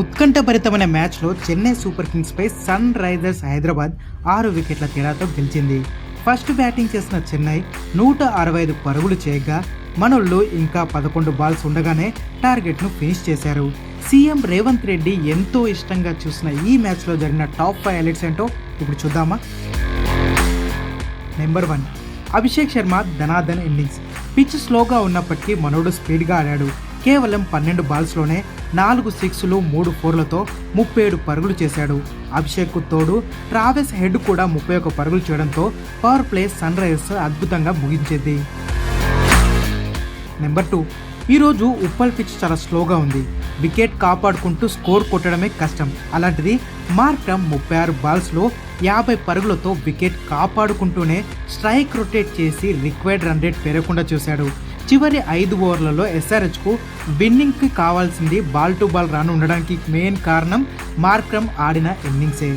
ఉత్కంఠభరితమైన మ్యాచ్లో చెన్నై సూపర్ కింగ్స్పై Sunrisers Hyderabad ఆరు వికెట్ల తేడాతో గెలిచింది. ఫస్ట్ బ్యాటింగ్ చేసిన చెన్నై నూట అరవై ఐదు పరుగులు చేయగా మనోళ్ళు ఇంకా పదకొండు బాల్స్ ఉండగానే టార్గెట్ను ఫినిష్ చేశారు. సీఎం రేవంత్ రెడ్డి ఎంతో ఇష్టంగా చూసిన ఈ మ్యాచ్లో జరిగిన టాప్ ఫైవ్ హైలైట్స్ ఏంటో ఇప్పుడు చూద్దామా? నెంబర్ వన్ అభిషేక్ శర్మ ధనాధన్ ఇన్నింగ్స్. పిచ్ స్లోగా ఉన్నప్పటికీ మనోడు స్పీడ్గా ఆడాడు. కేవలం పన్నెండు బాల్స్లోనే నాలుగు సిక్స్లు మూడు ఫోర్లతో ముప్పై ఏడు పరుగులు చేశాడు. అభిషేక్ తోడు ట్రావెస్ హెడ్ కూడా ముప్పై ఒక పరుగులు చేయడంతో పవర్ ప్లే సన్ రైజర్స్ అద్భుతంగా ముగించింది. Number two. ఈరోజు ఉప్పల్ పిచ్ చాలా స్లోగా ఉంది. వికెట్ కాపాడుకుంటూ స్కోర్ కొట్టడమే కష్టం. అలాంటిది మార్క్రమ్ ముప్పై ఆరు బాల్స్లో యాభై పరుగులతో వికెట్ కాపాడుకుంటూనే స్ట్రైక్ రొటేట్ చేసి రిక్వైర్డ్ రన్ రేట్ పెరగకుండా చూశాడు. చివరి ఐదు ఓవర్లలో ఎస్ఆర్హెచ్కు విన్నింగ్కి కావాల్సింది బాల్ టు బాల్ రన్ ఉండడానికి మెయిన్ కారణం మార్క్రమ్ ఆడిన ఇన్నింగ్సే.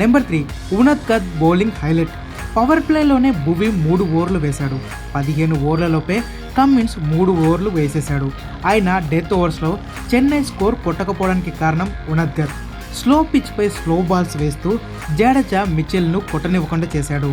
Number three Unadkat bowling highlight. Power ప్లేలోనే Bhuvi మూడు ఓవర్లు వేశాడు. పదిహేను ఓవర్లలోపే కమ్మిన్స్ మూడు ఓవర్లు వేసేశాడు. ఆయన డెత్ ఓవర్స్లో చెన్నై స్కోర్ కొట్టకపోవడానికి కారణం ఉనద్గర్ స్లో పిచ్పై స్లో బాల్స్ వేస్తూ జడేజా మిచెల్ను కొట్టనివ్వకుండా చేశాడు.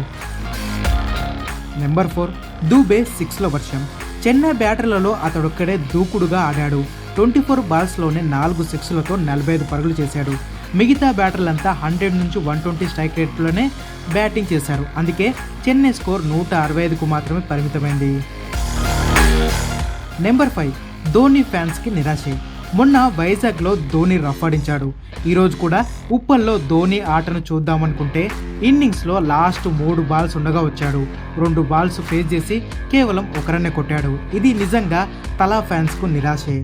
నెంబర్ ఫోర్ దూబే సిక్స్ల వర్షం. చెన్నై బ్యాటర్లలో అతడొక్కడే దూకుడుగా ఆడాడు. ట్వంటీ ఫోర్ బాల్స్లోనే నాలుగు సిక్స్లతో నలభై ఐదు పరుగులు చేశాడు. మిగతా బ్యాటర్లంతా హండ్రెడ్ నుంచి వన్ ట్వంటీ స్ట్రైక్ రేట్లోనే బ్యాటింగ్ చేశారు. అందుకే చెన్నై స్కోర్ నూట అరవై ఐదుకు మాత్రమే పరిమితమైంది. నెంబర్ ఫైవ్ ధోని ఫ్యాన్స్కి నిరాశే. మొన్న వైజాగ్లో ధోని రఫాడించాడు. ఈరోజు కూడా ఉప్పల్లో ధోని ఆటను చూద్దామనుకుంటే ఇన్నింగ్స్లో లాస్ట్ మూడు బాల్స్ ఉండగా వచ్చాడు. రెండు బాల్స్ ఫేస్ చేసి కేవలం ఒక రన్నే కొట్టాడు. ఇది నిజంగా తలా ఫ్యాన్స్కు నిరాశే.